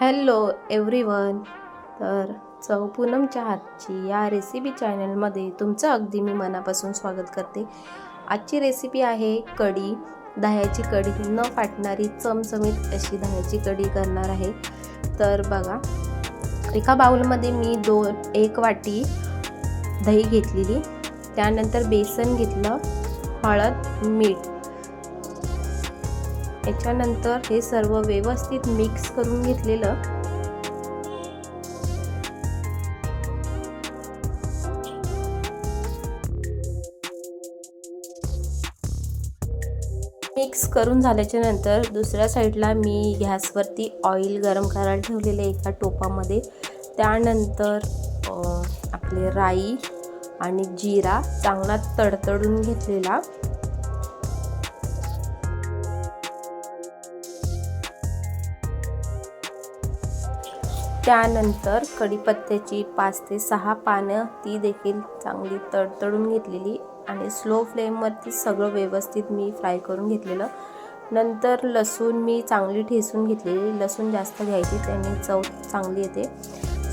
Hello everyone. तर चव पूनमच्या हातची या रेसिपी चॅनलमध्ये तुमचं अगदी मी मनापासून स्वागत करते. आजची रेसिपी आहे कढी. दह्याची कढी न फाटणारी चमचमीत अशी दह्याची कढी करणार आहे. तर बघा एका बाऊलमध्ये मी दोन एक वाटी दही घेतलेली. त्यानंतर बेसन घेतलं हळद मीठ. याच्यानंतर हे सर्व व्यवस्थित मिक्स करून घेतलेलं. मिक्स करून झाल्याच्यानंतर दुसऱ्या साईडला मी गॅसवरती ऑइल गरम करायला ठेवलेले एका टोपामध्ये. त्यानंतर आपले राई आणि जिरा चांगला तडतडून घेतलेला. त्यानंतर कढीपत्त्याची पाच ते सहा पानं ती देखील चांगली तडतडून घेतलेली आणि स्लो फ्लेमवरती सगळं व्यवस्थित मी फ्राय करून घेतलेलं. नंतर लसूण मी चांगली ठेसून घेतलेली. लसूण जास्त घ्यायची त्याने चव चांगली येते.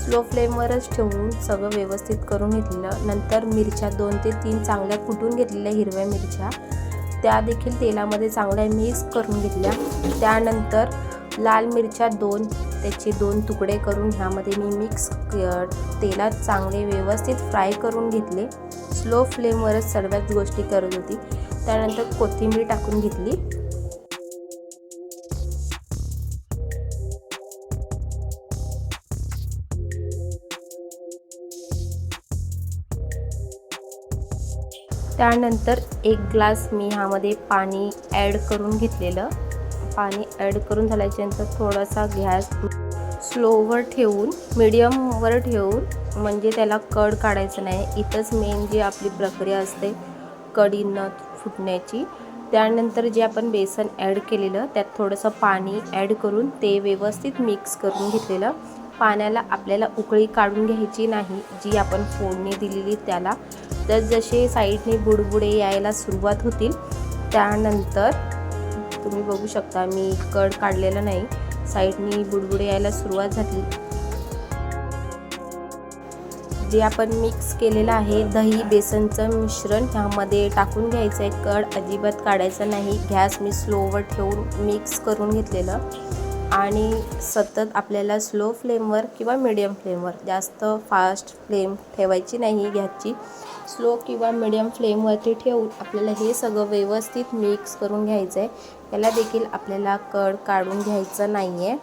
स्लो फ्लेमवरच ठेवून सगळं व्यवस्थित करून घेतलेलं. नंतर मिरच्या दोन ते तीन चांगल्या कुटून घेतलेल्या हिरव्या मिरच्या. त्या देखील तेलामध्ये चांगल्या मिक्स करून घेतल्या. त्यानंतर लाल मिरच्या दोन त्याचे दोन तुकडे करून ह्यामध्ये मी मिक्स तेलात चांगले व्यवस्थित फ्राय करून घेतले. स्लो फ्लेमवरच सर्वच गोष्टी करत होती. त्यानंतर कोथिंबीर टाकून घेतली. त्यानंतर एक ग्लास मी ह्यामध्ये पाणी ॲड करून घेतलेलं. पाणी ॲड करून झाल्याच्यानंतर थोडासा गॅस स्लोवर ठेवून मिडियमवर ठेवून म्हणजे त्याला कड काढायचं नाही. इथंच मेन जी आपली प्रक्रिया असते कढी न फुटण्याची. त्यानंतर जे आपण बेसन ॲड केलेलं त्यात थोडंसं पाणी ॲड करून ते व्यवस्थित मिक्स करून घेतलेलं. पाण्याला आपल्याला उकळी काढून घ्यायची नाही जी आपण फोडणी दिलेली त्याला. तर जसे साईडने बुडबुडे यायला सुरुवात होतील त्यानंतर तुम्ही बघू शकता मी कड काढलेला नाही. साईडनी बुडबुडे यायला सुरुवात झाली. जे आपण मिक्स केलेलं आहे दही बेसनचं मिश्रण ह्यामध्ये टाकून घ्यायचं आहे कड अजिबात काढायचं नाही. गॅस मी स्लोवर ठेवून मिक्स करून घेतलेलं. आणि सतत आपल्याला स्लो फ्लेमवर किंवा मिडियम फ्लेमवर जास्त फास्ट फ्लेम ठेवायची नाही गॅसची स्लो किंवा मिडियम फ्लेमवरती ठेवून आपल्याला हे सगळं व्यवस्थित मिक्स करून घ्यायचं आहे याला देखील आपल्याला कड काढून घ्यायचं नाही आहे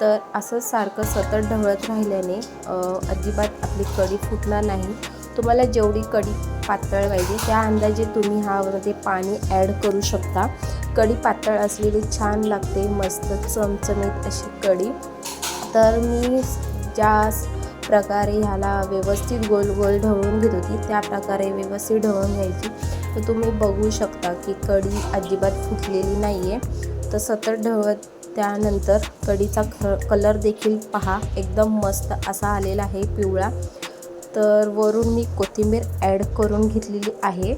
तर असं सारखं सतत ढवळत राहिल्याने अजिबात आपली कढी फुटणार नाही. तुम्हाला जेवढी कढी पातळ पाहिजे त्या अंदाजे तुम्ही ह्यामध्ये पाणी ॲड करू शकता. कढी पातळ असलेली छान लागते मस्त चमचमीत अशी कढी. तर मी ज्या प्रकारे ह्याला व्यवस्थित गोल गोल ढवळून घेत होती त्या प्रकारे व्यवस्थित ढवळून घ्यायची. तर तुम्ही बघू शकता की कढी अजिबात फुटलेली नाही आहे तर सतत ढवळत त्यानंतर कढीचा ख कलर देखील पहा. एकदम मस्त असा आलेला आहे पिवळा. तर वरून मी कोथिंबीर ॲड करून घेतलेली आहे.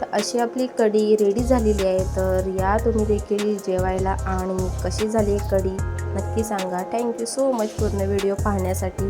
तर अशी आपली कढी रेडी झालेली आहे. तर या तुम्ही देखील जेवायला आणि कशी झाली कढी नक्की सांगा. थँक्यू सो मच पूर्ण व्हिडिओ पाहण्यासाठी.